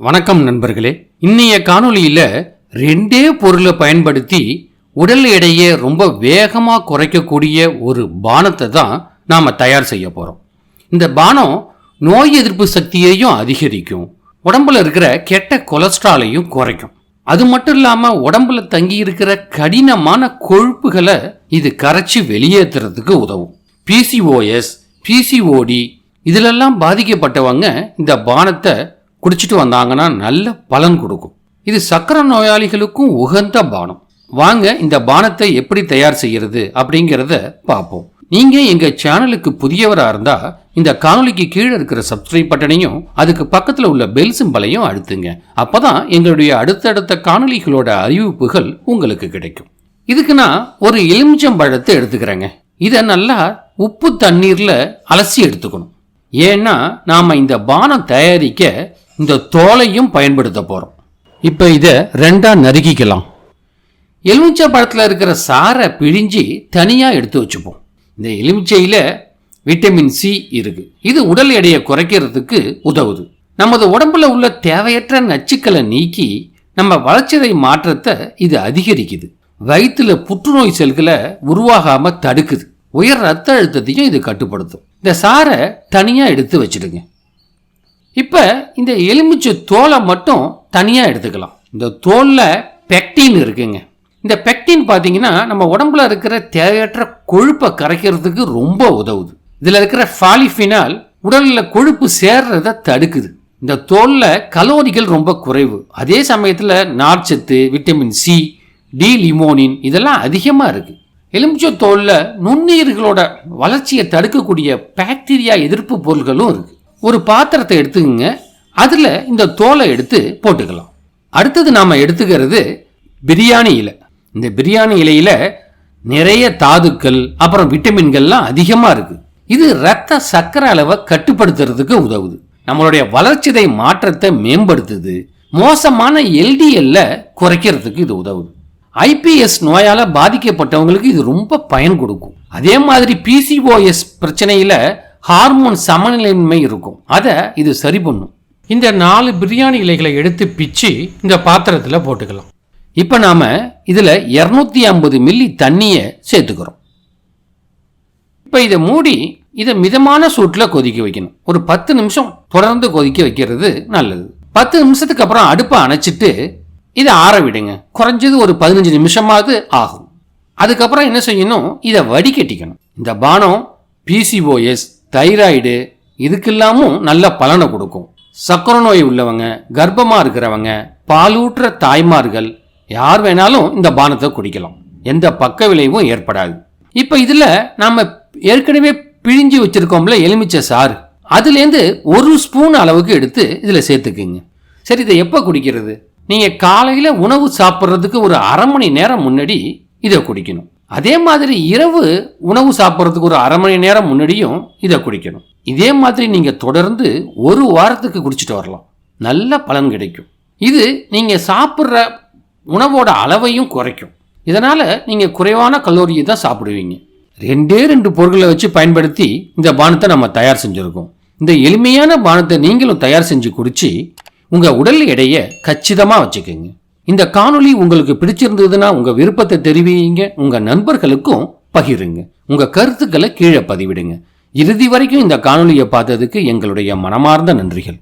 வணக்கம் நண்பர்களே. இன்னைய காணொலியில் ரெண்டே பொருளை பயன்படுத்தி உடல் எடையை ரொம்ப வேகமாக குறைக்கக்கூடிய ஒரு பானத்தை தான் நாம் தயார் செய்ய போகிறோம் இந்த பானம் நோய் எதிர்ப்பு சக்தியையும் அதிகரிக்கும். உடம்புல இருக்கிற கெட்ட கொலஸ்ட்ராலையும் குறைக்கும். அது மட்டும் இல்லாமல் உடம்புல தங்கி இருக்கிற கடினமான கொழுப்புகளை இது கரைச்சி வெளியேற்றுறதுக்கு உதவும். பிசிஓஎஸ் பிசிஓடி இதிலெல்லாம் பாதிக்கப்பட்டவங்க இந்த பானத்தை குடிச்சிட்டு வந்தாங்கன்னா நல்ல பலன் கொடுக்கும். இது சக்கரை நோயாளிகளுக்கும் உகந்த பானம். வாங்க இந்த பானத்தை எப்படி தயார் செய்யறது அப்படிங்கிறத பார்ப்போம். நீங்க எங்க சேனலுக்கு புதியவராக இருந்தா இந்த காணொலிக்கு கீழே இருக்கிற சப்ஸ்கிரைப் பட்டனையும் அதுக்கு பக்கத்தில் உள்ள பெல் சிம்பலையும் அழுத்துங்க. அப்பதான் எங்களுடைய அடுத்தடுத்த காணொலிகளோட அறிவிப்புகள் உங்களுக்கு கிடைக்கும். இதுக்கு நான் ஒரு எலுமிச்சம்பழத்தை எடுத்துக்கிறேங்க. இதை நல்லா உப்பு தண்ணீர்ல அலசி எடுத்துக்கணும். ஏன்னா நாம் இந்த பானம் தயாரிக்க இந்த தோலையும் பயன்படுத்த போகிறோம் இப்போ இதை ரெண்டா நறுக்கிக்கலாம். எலுமிச்சை பழத்தில் இருக்கிற சாரை பிழிஞ்சு தனியாக எடுத்து வச்சுப்போம். இந்த எலுமிச்சையில் விட்டமின் சி இருக்கு. இது உடல் எடையை குறைக்கிறதுக்கு உதவுது. நமது உடம்புல உள்ள தேவையற்ற நச்சுக்களை நீக்கி நம்ம வளர்ச்சிதை மாற்றத்தை இது அதிகரிக்குது. வயிற்றுல புற்றுநோய் செல்களை உருவாகாமல் தடுக்குது. உயர் ரத்த அழுத்தத்தையும் இது கட்டுப்படுத்தும். இந்த சாரை தனியாக எடுத்து வச்சிடுங்க. இப்போ இந்த எலுமிச்சை தோலை மட்டும் தனியாக எடுத்துக்கலாம். இந்த தோலில் பெக்டின் இருக்குங்க. இந்த பெக்டின் பார்த்தீங்கன்னா நம்ம உடம்புல இருக்கிற தேவையற்ற கொழுப்பை கரைக்கிறதுக்கு ரொம்ப உதவுது. இதில் இருக்கிற ஃபாலிஃபினால் உடலில் கொழுப்பு சேர்றதை தடுக்குது. இந்த தோலில் கலோரிகள் ரொம்ப குறைவு. அதே சமயத்தில் நார்ச்சத்து விட்டமின் சி டி லிமோனின் இதெல்லாம் அதிகமாக இருக்குது எலுமிச்சை தோலில் நுண்ணுயிர்களோட வளர்ச்சியை தடுக்கக்கூடிய பாக்டீரியா எதிர்ப்பு பொருள்களும் இருக்கு. ஒரு பாத்திரத்தை எடுத்துக்கங்க. அதில் இந்த தோலை எடுத்து போட்டுக்கலாம். அடுத்தது நாம் எடுத்துக்கிறது பிரியாணி இலை. இந்த பிரியாணி இலையில் நிறைய தாதுக்கள் அப்புறம் விட்டமின்கள்லாம் அதிகமாக இருக்கு. இது ரத்த சர்க்கரை அளவை கட்டுப்படுத்துறதுக்கு உதவுது. நம்மளுடைய வளர்ச்சிதை மாற்றத்தை மேம்படுத்துது. மோசமான எல்டிஎல்ல குறைக்கிறதுக்கு இது உதவுது. ஐபிஎஸ் நோயால பாதிக்கப்பட்டவங்களுக்கு இது ரொம்ப பயன் கொடுக்கும். அதே மாதிரி பிசிஓஎஸ் பிரச்சனையில ஹார்மோன் சமநிலையின்மை இருக்கும். அதை இது சரி பண்ணும். இந்த நாலு பிரியாணி இலைகளை எடுத்து பிச்சு இந்த பாத்திரத்தில் போட்டுக்கலாம். இப்போ நாம இதில் இரநூத்தி ஐம்பது மில்லி தண்ணியை சேர்த்துக்கிறோம். இப்போ இதை மூடி இதை மிதமான சூட்டில் கொதிக்க வைக்கணும். ஒரு பத்து நிமிஷம் தொடர்ந்து கொதிக்க வைக்கிறது நல்லது. பத்து நிமிஷத்துக்கு அப்புறம் அடுப்பை அணைச்சிட்டு இதை ஆற விடுங்க. குறைஞ்சது ஒரு பதினஞ்சு நிமிஷமாவது ஆகும். அதுக்கப்புறம் என்ன செய்யணும்? இதை வடிகட்டிக்கணும். இந்த பானம் பிசிஓஎஸ் தைராய்டு இதுக்கெல்லாமும் நல்ல பலனை கொடுக்கும். சக்கரை நோய் உள்ளவங்க கர்ப்பமாக இருக்கிறவங்க பாலூற்ற தாய்மார்கள் யார் வேணாலும் இந்த பானத்தை குடிக்கலாம். எந்த பக்க விளைவும் ஏற்படாது. இப்போ இதில் நாம் ஏற்கனவே பிழிஞ்சு வச்சுருக்கோம்ல எலுமிச்சை சாறு. அதுலேருந்து ஒரு ஸ்பூன் அளவுக்கு எடுத்து இதில் சேர்த்துக்குங்க. சரி இதை எப்போ குடிக்கிறது? நீங்கள் காலையில் உணவு சாப்பிட்றதுக்கு ஒரு அரை மணி நேரம் முன்னாடி இதை குடிக்கணும். அதே மாதிரி இரவு உணவு சாப்பிட்றதுக்கு ஒரு அரை மணி நேரம் முன்னாடியும் இதை குடிக்கணும். இதே மாதிரி நீங்கள் தொடர்ந்து ஒரு வாரத்துக்கு குடிச்சிட்டு வரலாம். நல்ல பலன் கிடைக்கும். இது நீங்கள் சாப்பிட்ற உணவோட அளவையும் குறைக்கும். இதனால் நீங்கள் குறைவான கலோரியை தான் சாப்பிடுவீங்க. ரெண்டே ரெண்டு பொருட்களை வச்சு பயன்படுத்தி இந்த பானத்தை நம்ம தயார் செஞ்சுருக்கோம். இந்த எளிமையான பானத்தை நீங்களும் தயார் செஞ்சு குடித்து உங்கள் உடல் எடையை கச்சிதமாக வச்சுக்கோங்க. இந்த காணொளி உங்களுக்கு பிடிச்சிருந்ததுன்னா உங்கள் விருப்பத்தை தெரிவிங்க உங்கள் நண்பர்களுக்கும் பகிருங்க. உங்கள் கருத்துக்களை கீழே பதிவிடுங்க. இறுதி வரைக்கும் இந்த காணொலியை பார்த்ததுக்கு எங்களுடைய மனமார்ந்த நன்றிகள்.